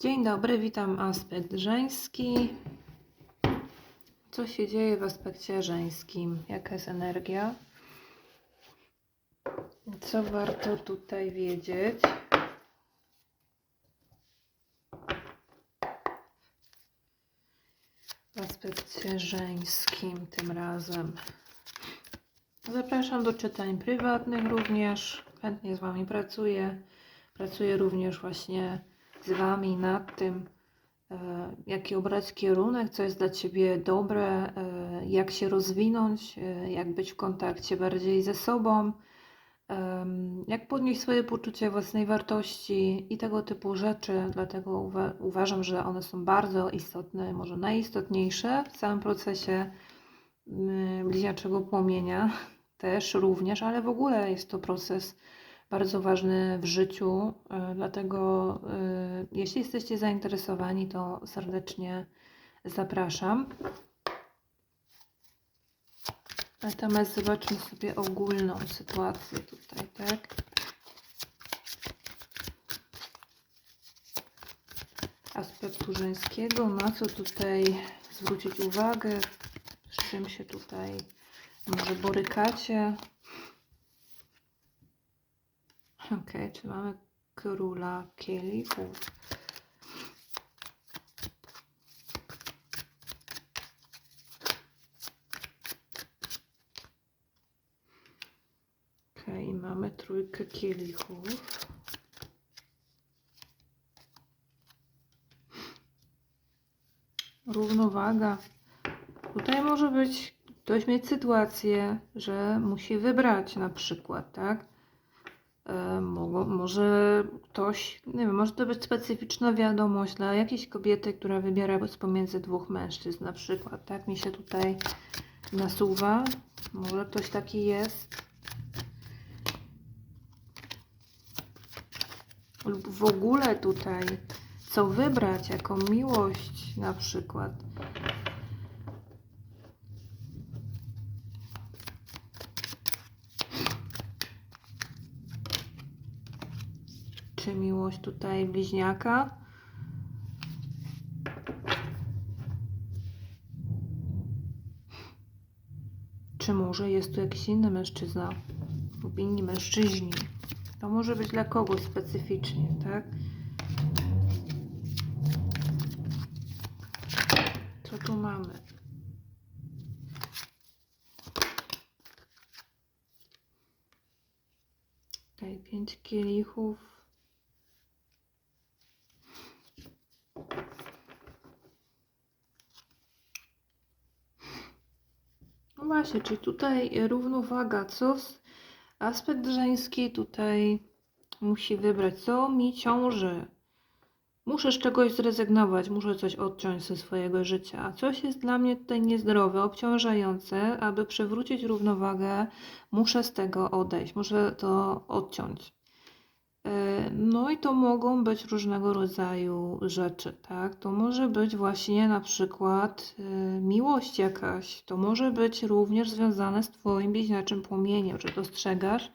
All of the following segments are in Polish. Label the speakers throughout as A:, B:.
A: Dzień dobry, witam aspekt żeński. Co się dzieje w aspekcie żeńskim? Jaka jest energia? Co warto tutaj wiedzieć? W aspekcie żeńskim tym razem. Zapraszam do czytań prywatnych również. Chętnie z Wami pracuję. Pracuję również właśnie z Wami nad tym, e, jaki obrać kierunek, co jest dla Ciebie dobre, e, jak się rozwinąć, e, jak być w kontakcie bardziej ze sobą, jak podnieść swoje poczucie własnej wartości i tego typu rzeczy. Dlatego uwa- uważam, że one są bardzo istotne, może najistotniejsze w całym procesie mm, bliźniaczego płomienia też również, ale w ogóle jest to proces bardzo ważny w życiu, y, dlatego y, jeśli jesteście zainteresowani, to serdecznie zapraszam. Natomiast zobaczmy sobie ogólną sytuację tutaj, tak? Aspektu żeńskiego, na co tutaj zwrócić uwagę, z czym się tutaj może borykacie. Okej, czy mamy króla kielichów? Okej, mamy trójkę kielichów. Równowaga. Tutaj może być ktoś mieć sytuację, że musi wybrać na przykład, tak? E, Mogą, może ktoś, nie wiem, może to być specyficzna wiadomość dla jakiejś kobiety, która wybiera pomiędzy dwóch mężczyzn na przykład, tak mi się tutaj nasuwa. Może ktoś taki jest. Lub w ogóle tutaj, co wybrać, jaką miłość na przykład. Czy miłość tutaj bliźniaka? Czy może jest tu jakiś inny mężczyzna lub inni mężczyźni? To może być dla kogoś specyficznie, tak? Co tu mamy? Tutaj pięć kielichów. Właśnie, czyli tutaj równowaga, co aspekt żeński tutaj musi wybrać, co mi ciąży. Muszę z czegoś zrezygnować, muszę coś odciąć ze swojego życia. A coś jest dla mnie tutaj niezdrowe, obciążające. Aby przywrócić równowagę, muszę z tego odejść, muszę to odciąć. E, No i to mogą być różnego rodzaju rzeczy, tak? To może być właśnie na przykład e, miłość jakaś. To może być również związane z Twoim bliźniaczym płomieniem. Czy dostrzegasz,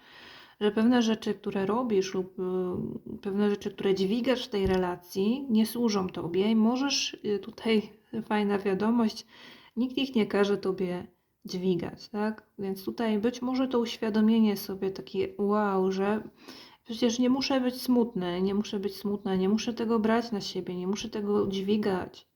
A: że pewne rzeczy, które robisz lub y, pewne rzeczy, które dźwigasz w tej relacji, nie służą Tobie i możesz, tutaj fajna wiadomość, nikt ich nie każe Tobie dźwigać, tak? Więc tutaj być może to uświadomienie sobie takie wow, że przecież nie muszę być smutny, nie muszę być smutna, nie muszę tego brać na siebie, nie muszę tego dźwigać.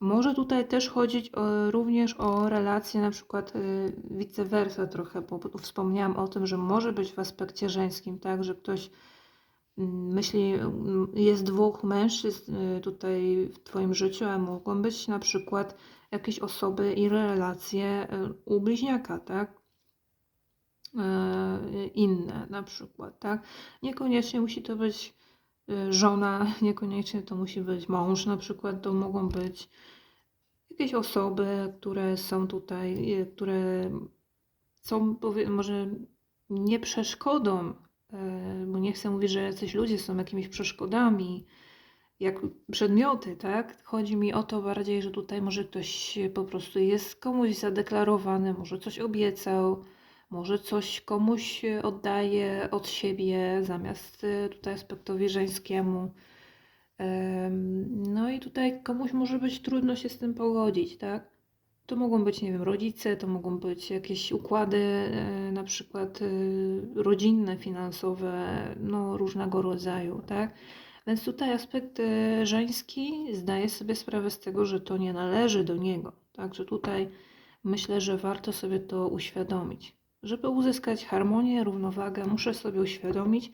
A: Może tutaj też chodzić o, również o relacje, na przykład y, vice versa trochę, bo wspomniałam o tym, że może być w aspekcie żeńskim, tak, że ktoś mm, myśli, mm, jest dwóch mężczyzn y, tutaj w Twoim życiu, a mogą być na przykład jakieś osoby i relacje u bliźniaka, tak, inne na przykład, tak. Niekoniecznie musi to być y, żona, niekoniecznie to musi być mąż, na przykład to mogą być jakieś osoby, które są tutaj, y, które są może nie przeszkodą, bo nie chcę mówić, że jacyś ludzie są jakimiś przeszkodami, jak przedmioty, tak? Chodzi mi o to bardziej, że tutaj może ktoś po prostu jest komuś zadeklarowany, może coś obiecał, może coś komuś oddaje od siebie zamiast y, tutaj aspektowi żeńskiemu. Em, No i tutaj komuś może być trudno się z tym pogodzić, tak? To mogą być, nie wiem, rodzice, to mogą być jakieś układy, e, na przykład e, rodzinne, finansowe, no różnego rodzaju, tak? Więc tutaj aspekt żeński zdaje sobie sprawę z tego, że to nie należy do niego. Także tutaj myślę, że warto sobie to uświadomić. Żeby uzyskać harmonię, równowagę, muszę sobie uświadomić,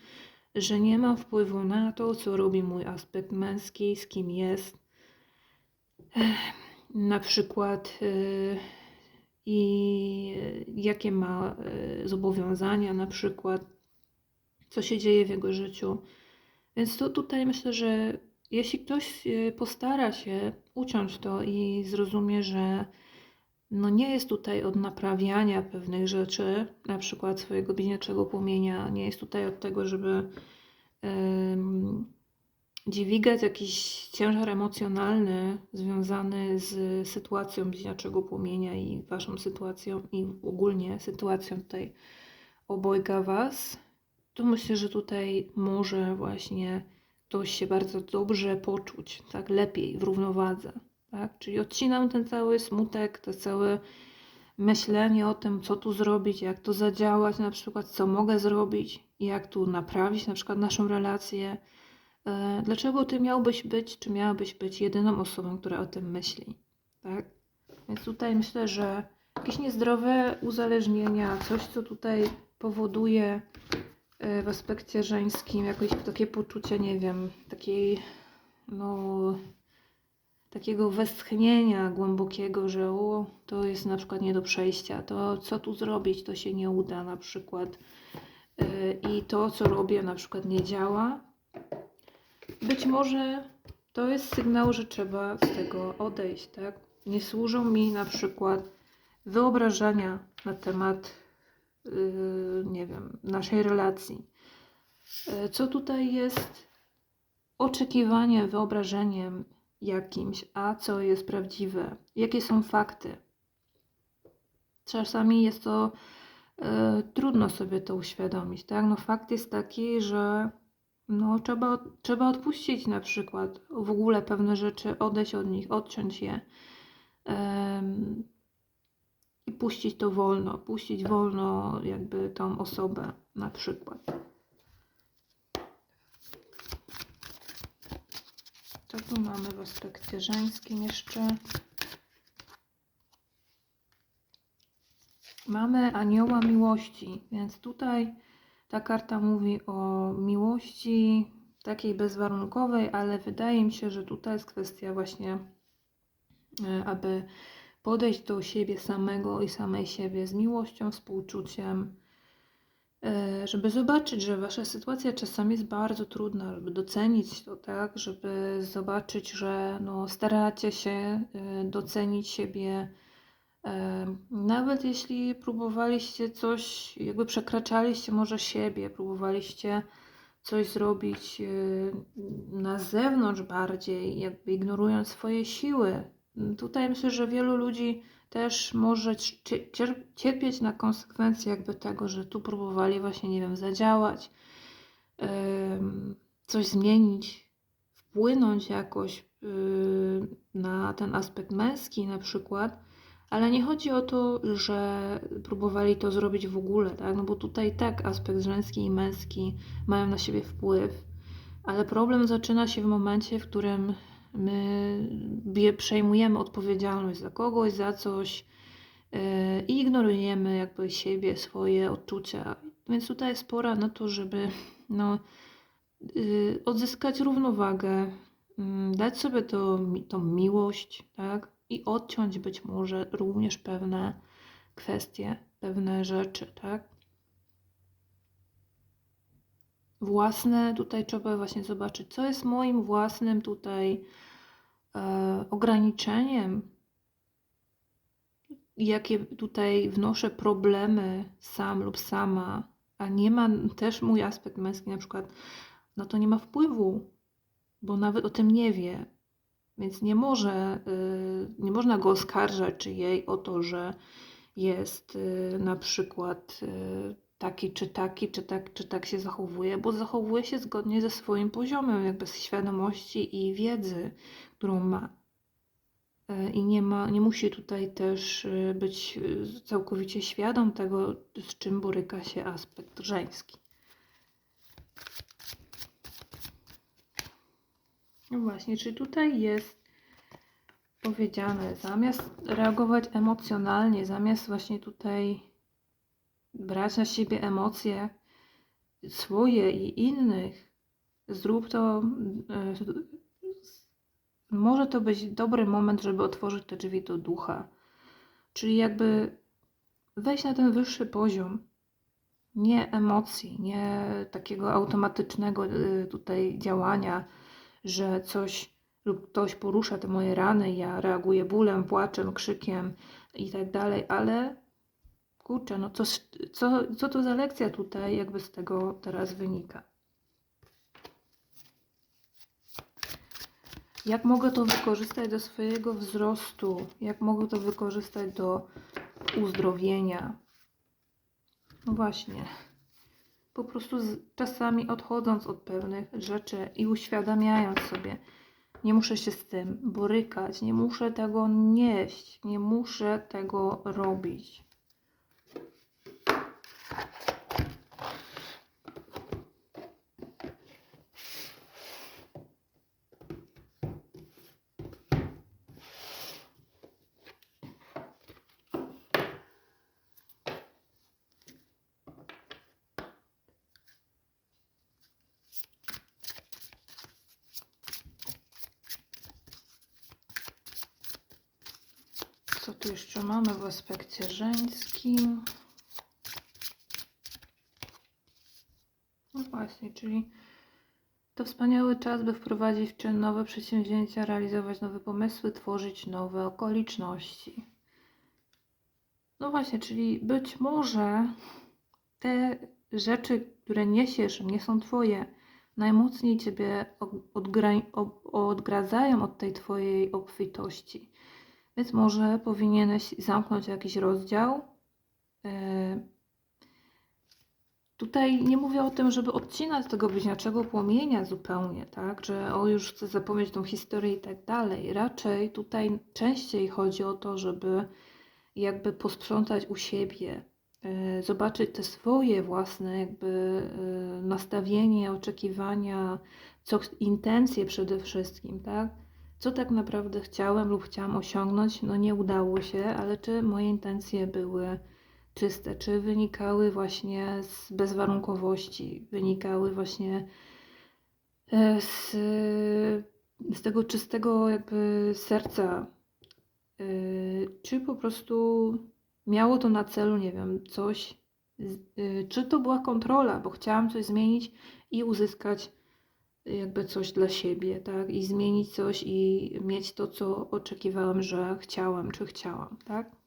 A: że nie mam wpływu na to, co robi mój aspekt męski, z kim jest. Na przykład y, i jakie ma y, zobowiązania, na przykład co się dzieje w jego życiu. Więc to tutaj myślę, że jeśli ktoś y, postara się uciąć to i zrozumie, że no nie jest tutaj od naprawiania pewnych rzeczy, na przykład swojego bliźniaczego płomienia, nie jest tutaj od tego, żeby dźwigać jakiś ciężar emocjonalny związany z sytuacją bliźniaczego płomienia i waszą sytuacją i ogólnie sytuacją tutaj obojga was, to myślę, że tutaj może właśnie ktoś się bardzo dobrze poczuć, tak, lepiej, w równowadze, tak, czyli odcinam ten cały smutek, to całe myślenie o tym, co tu zrobić, jak to zadziałać, na przykład, co mogę zrobić, jak tu naprawić na przykład naszą relację. E, Dlaczego ty miałbyś być, czy miałabyś być jedyną osobą, która o tym myśli, tak? Więc tutaj myślę, że jakieś niezdrowe uzależnienia, coś, co tutaj powoduje e, w aspekcie żeńskim jakieś takie poczucie, nie wiem, takiej, no, takiego westchnienia głębokiego, że o, to jest na przykład nie do przejścia, to co tu zrobić, to się nie uda na przykład e, i to, co robię na przykład nie działa. Być może to jest sygnał, że trzeba z tego odejść, tak? Nie służą mi na przykład wyobrażenia na temat, yy, nie wiem, naszej relacji. Yy, Co tutaj jest oczekiwanie, wyobrażeniem jakimś, a co jest prawdziwe? Jakie są fakty? Czasami jest to e, trudno sobie to uświadomić, tak? No fakt jest taki, że no, trzeba, trzeba odpuścić na przykład w ogóle pewne rzeczy, odejść od nich, odciąć je i puścić to wolno, puścić wolno jakby tą osobę na przykład. Co tu mamy w aspekcie żeńskim jeszcze? Mamy anioła miłości, więc tutaj ta karta mówi o miłości takiej bezwarunkowej, ale wydaje mi się, że tutaj jest kwestia właśnie, e, aby podejść do siebie samego i samej siebie z miłością, współczuciem, żeby zobaczyć, że wasza sytuacja czasami jest bardzo trudna, żeby docenić to, tak, żeby zobaczyć, że no, staracie się e, docenić siebie, E, Nawet jeśli próbowaliście coś, jakby przekraczaliście może siebie, próbowaliście coś zrobić e, na zewnątrz bardziej, jakby ignorując swoje siły. Tutaj myślę, że wielu ludzi też może cie- cier- cierpieć na konsekwencje jakby tego, że tu próbowali właśnie, nie wiem, zadziałać, coś zmienić, wpłynąć jakoś y, na ten aspekt męski na przykład. Ale nie chodzi o to, że próbowali to zrobić w ogóle, tak? No bo tutaj tak aspekt żeński i męski mają na siebie wpływ, ale problem zaczyna się w momencie, w którym my przejmujemy odpowiedzialność za kogoś, za coś yy, i ignorujemy jakby siebie, swoje odczucia. Więc tutaj jest pora na to, żeby no, yy, odzyskać równowagę, mm, dać sobie to, tą miłość, tak? I odciąć być może również pewne kwestie, pewne rzeczy, tak? Własne, tutaj trzeba właśnie zobaczyć, co jest moim własnym tutaj e, ograniczeniem, jakie tutaj wnoszę problemy sam lub sama, a nie ma też mój aspekt męski na przykład, no to nie ma wpływu, bo nawet o tym nie wie. Więc nie może, y, nie można go oskarżać czy jej o to, że jest y, na przykład y, taki czy taki, czy tak, czy tak się zachowuje, bo zachowuje się zgodnie ze swoim poziomem jakby świadomości i wiedzy, którą ma. E, I nie, ma, nie musi tutaj też e, być e, całkowicie świadom tego, z czym boryka się aspekt żeński. No właśnie, czy tutaj jest powiedziane, zamiast reagować emocjonalnie, zamiast właśnie tutaj brać na siebie emocje swoje i innych, zrób to. e, Może to być dobry moment, żeby otworzyć te drzwi do ducha. Czyli jakby wejść na ten wyższy poziom. Nie emocji, nie takiego automatycznego y, tutaj działania, że coś lub ktoś porusza te moje rany, ja reaguję bólem, płaczem, krzykiem i tak dalej, ale kurczę, no co, co, co to za lekcja tutaj jakby z tego teraz wynika? Jak mogę to wykorzystać do swojego wzrostu? Jak mogę to wykorzystać do uzdrowienia? No właśnie. Po prostu z, czasami odchodząc od pewnych rzeczy i uświadamiając sobie, nie muszę się z tym borykać, nie muszę tego nieść, nie muszę tego robić. Co tu jeszcze mamy w aspekcie żeńskim? No właśnie, czyli to wspaniały czas, by wprowadzić w czyn nowe przedsięwzięcia, realizować nowe pomysły, tworzyć nowe okoliczności. No właśnie, czyli być może te rzeczy, które niesiesz, nie są Twoje, najmocniej Ciebie odgra- odgradzają od tej Twojej obfitości. Więc może powinieneś zamknąć jakiś rozdział. E, tutaj nie mówię o tym, żeby odcinać tego bliźniaczego płomienia zupełnie, tak, że o już chcę zapomnieć tą historię i tak dalej. Raczej tutaj częściej chodzi o to, żeby jakby posprzątać u siebie, e, zobaczyć te swoje własne jakby e, nastawienie, oczekiwania, co, intencje przede wszystkim, tak? Co tak naprawdę chciałem lub chciałam osiągnąć, no nie udało się, ale czy moje intencje były czyste, czy wynikały właśnie z bezwarunkowości, wynikały właśnie e, z, z tego czystego jakby serca, e, czy po prostu miało to na celu, nie wiem, coś, e, czy to była kontrola, bo chciałam coś zmienić i uzyskać jakby coś dla siebie, tak? I zmienić coś i mieć to, co oczekiwałam, że chciałam, czy chciałam, tak?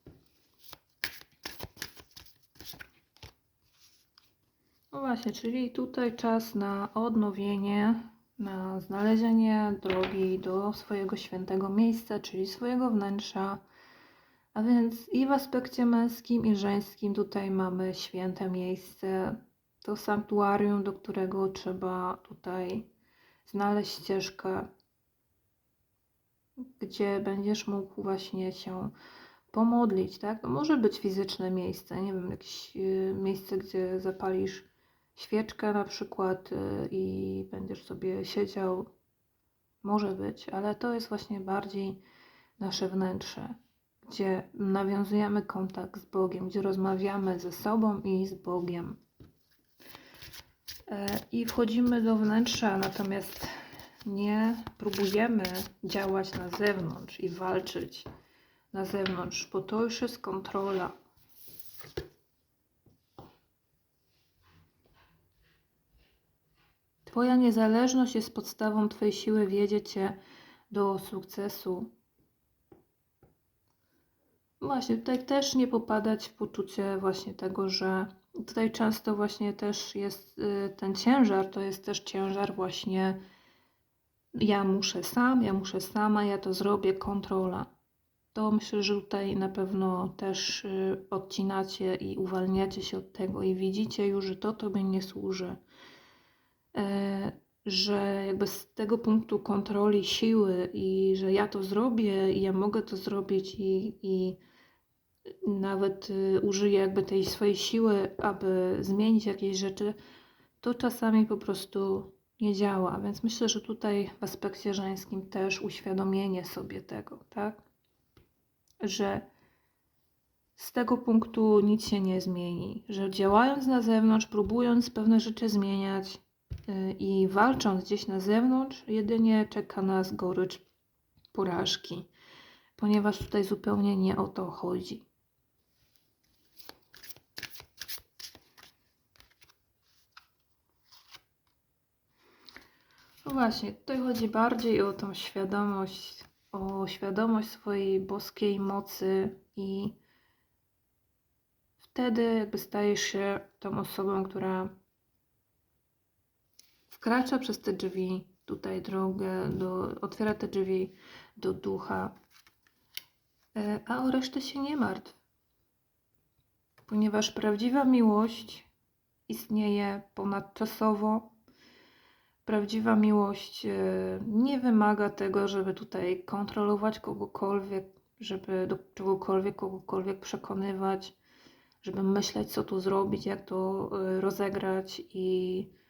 A: No właśnie, czyli tutaj czas na odnowienie, na znalezienie drogi do swojego świętego miejsca, czyli swojego wnętrza. A więc i w aspekcie męskim, i żeńskim tutaj mamy święte miejsce, to sanktuarium, do którego trzeba tutaj znaleźć ścieżkę, gdzie będziesz mógł właśnie się pomodlić, tak? To może być fizyczne miejsce, nie wiem, jakieś y, miejsce, gdzie zapalisz świeczkę na przykład y, i będziesz sobie siedział. Może być, ale to jest właśnie bardziej nasze wnętrze, gdzie nawiązujemy kontakt z Bogiem, gdzie rozmawiamy ze sobą i z Bogiem. E, i wchodzimy do wnętrza, natomiast nie próbujemy działać na zewnątrz i walczyć na zewnątrz, bo to już jest kontrola. Twoja niezależność jest podstawą Twojej siły, wiedzie Cię do sukcesu. Właśnie, tutaj też nie popadać w poczucie właśnie tego, że tutaj często właśnie też jest y, ten ciężar, to jest też ciężar właśnie ja muszę sam, ja muszę sama, ja to zrobię, kontrola. to myślę, że tutaj na pewno też y, odcinacie i uwalniacie się od tego i widzicie już, że to Tobie nie służy. E, Że jakby z tego punktu kontroli siły i że ja to zrobię i ja mogę to zrobić i, i nawet y, użyję jakby tej swojej siły, aby zmienić jakieś rzeczy, to czasami po prostu nie działa. Więc myślę, że tutaj w aspekcie żeńskim też uświadomienie sobie tego, tak? Że z tego punktu nic się nie zmieni, że działając na zewnątrz, próbując pewne rzeczy zmieniać i walcząc gdzieś na zewnątrz, jedynie czeka nas gorycz porażki, ponieważ tutaj zupełnie nie o to chodzi. No właśnie, tutaj chodzi bardziej o tą świadomość, o świadomość swojej boskiej mocy i wtedy jakby stajesz się tą osobą, która wkracza przez te drzwi, tutaj drogę, do, otwiera te drzwi do ducha, E, a o resztę się nie martw, ponieważ prawdziwa miłość istnieje ponadczasowo, Prawdziwa miłość e, nie wymaga tego, żeby tutaj kontrolować kogokolwiek, żeby do czegokolwiek, kogokolwiek przekonywać, żeby myśleć, co tu zrobić, jak to e, rozegrać i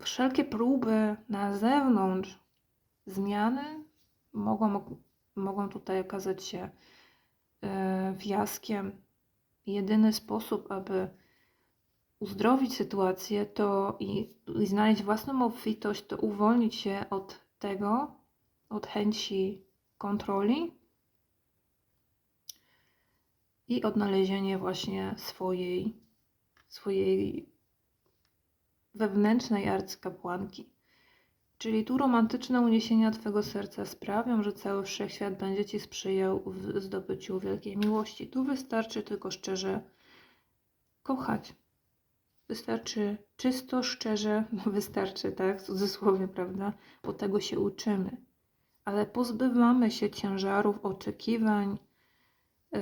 A: wszelkie próby na zewnątrz zmiany mogą, mogą tutaj okazać się e, fiaskiem. Jedyny sposób, aby uzdrowić sytuację to i, i znaleźć własną obfitość, to uwolnić się od tego, od chęci kontroli i odnalezienie właśnie swojej, swojej wewnętrznej arcykapłanki. Czyli tu romantyczne uniesienia Twego serca sprawią, że cały wszechświat będzie Ci sprzyjał w zdobyciu wielkiej miłości. Tu wystarczy tylko szczerze kochać. Wystarczy czysto, szczerze, no wystarczy, tak, w cudzysłowie, prawda, bo tego się uczymy. Ale pozbywamy się ciężarów, oczekiwań, yy,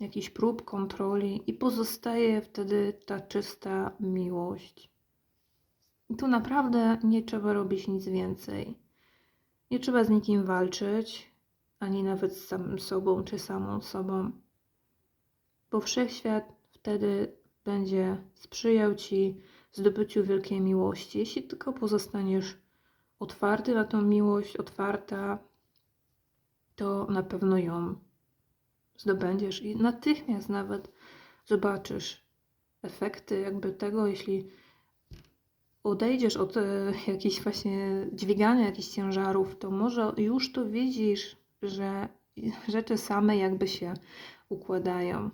A: jakichś prób kontroli i pozostaje wtedy ta czysta miłość. I tu naprawdę nie trzeba robić nic więcej. Nie trzeba z nikim walczyć, ani nawet z samym sobą czy samą sobą, bo wszechświat wtedy będzie sprzyjał Ci zdobyciu wielkiej miłości, jeśli tylko pozostaniesz otwarty na tą miłość, otwarta, to na pewno ją zdobędziesz. I natychmiast nawet zobaczysz efekty jakby tego, jeśli odejdziesz od e, jakichś właśnie dźwigania jakichś ciężarów, to może już to widzisz, że rzeczy same jakby się układają.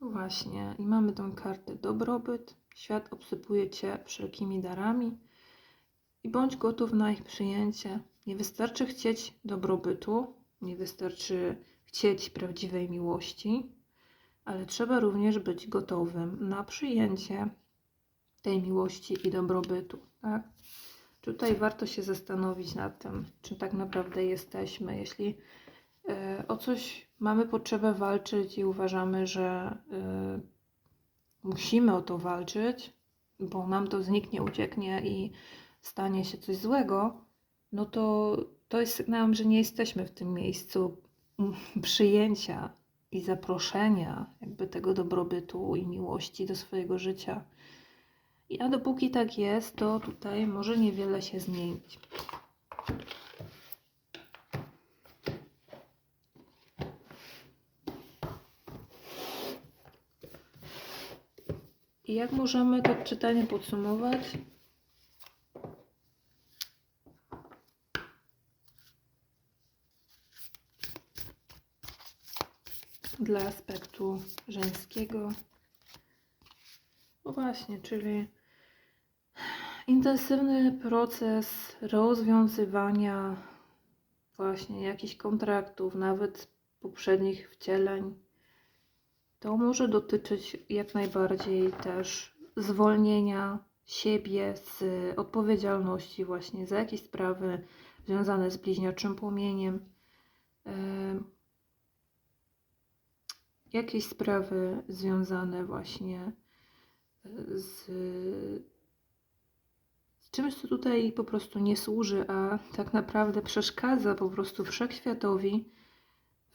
A: No Właśnie, i mamy tą kartę dobrobyt. Świat obsypuje Cię wszelkimi darami i bądź gotów na ich przyjęcie. Nie wystarczy chcieć dobrobytu, nie wystarczy chcieć prawdziwej miłości, ale trzeba również być gotowym na przyjęcie tej miłości i dobrobytu. Tak? Tutaj warto się zastanowić nad tym, czy tak naprawdę jesteśmy. Jeśli e, o coś mamy potrzebę walczyć i uważamy, że y, musimy o to walczyć, bo nam to zniknie, ucieknie i stanie się coś złego, no to to jest sygnałem, że nie jesteśmy w tym miejscu przyjęcia i zaproszenia jakby tego dobrobytu i miłości do swojego życia. I a dopóki tak jest, to tutaj może niewiele się zmienić. I jak możemy to czytanie podsumować? Dla aspektu żeńskiego. No właśnie, czyli intensywny proces rozwiązywania właśnie jakichś kontraktów, nawet poprzednich wcieleń to może dotyczyć jak najbardziej też zwolnienia siebie z odpowiedzialności właśnie za jakieś sprawy związane z bliźniaczym płomieniem. Jakieś sprawy związane właśnie e, z, z czymś, co tutaj po prostu nie służy, a tak naprawdę przeszkadza po prostu wszechświatowi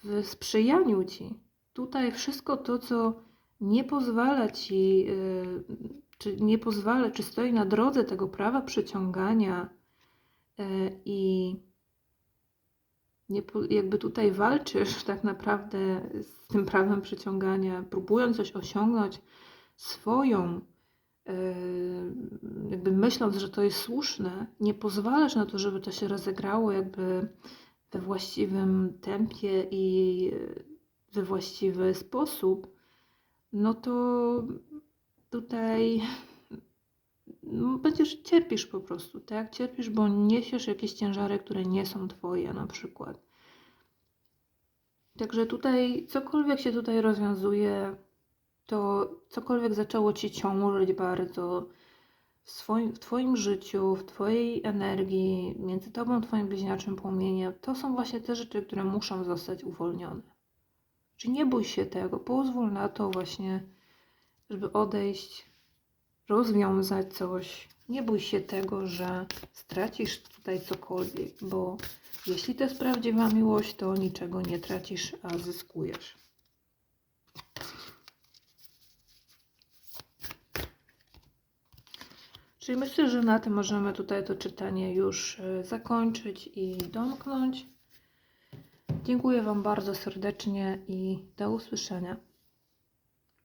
A: w sprzyjaniu ci. Tutaj wszystko to, co nie pozwala ci, y, czy nie pozwala, czy stoi na drodze tego prawa przyciągania y, i nie, jakby tutaj walczysz tak naprawdę z tym prawem przyciągania, próbując coś osiągnąć swoją, y, jakby myśląc, że to jest słuszne, nie pozwalasz na to, żeby to się rozegrało jakby we właściwym tempie i we właściwy sposób, no to tutaj będziesz cierpisz po prostu, tak? Cierpisz, bo niesiesz jakieś ciężary, które nie są twoje na przykład. Także tutaj cokolwiek się tutaj rozwiązuje, to cokolwiek zaczęło ci ciążyć bardzo w, swoim, w Twoim życiu, w Twojej energii, między Tobą Twoim bliźniaczym płomieniem, to są właśnie te rzeczy, które muszą zostać uwolnione. Czy nie bój się tego, pozwól na to właśnie, żeby odejść, rozwiązać coś. Nie bój się tego, że stracisz tutaj cokolwiek, bo jeśli to jest prawdziwa miłość, to niczego nie tracisz, a zyskujesz. Czyli myślę, że na tym możemy tutaj to czytanie już e, zakończyć i domknąć. Dziękuję Wam bardzo serdecznie i do usłyszenia.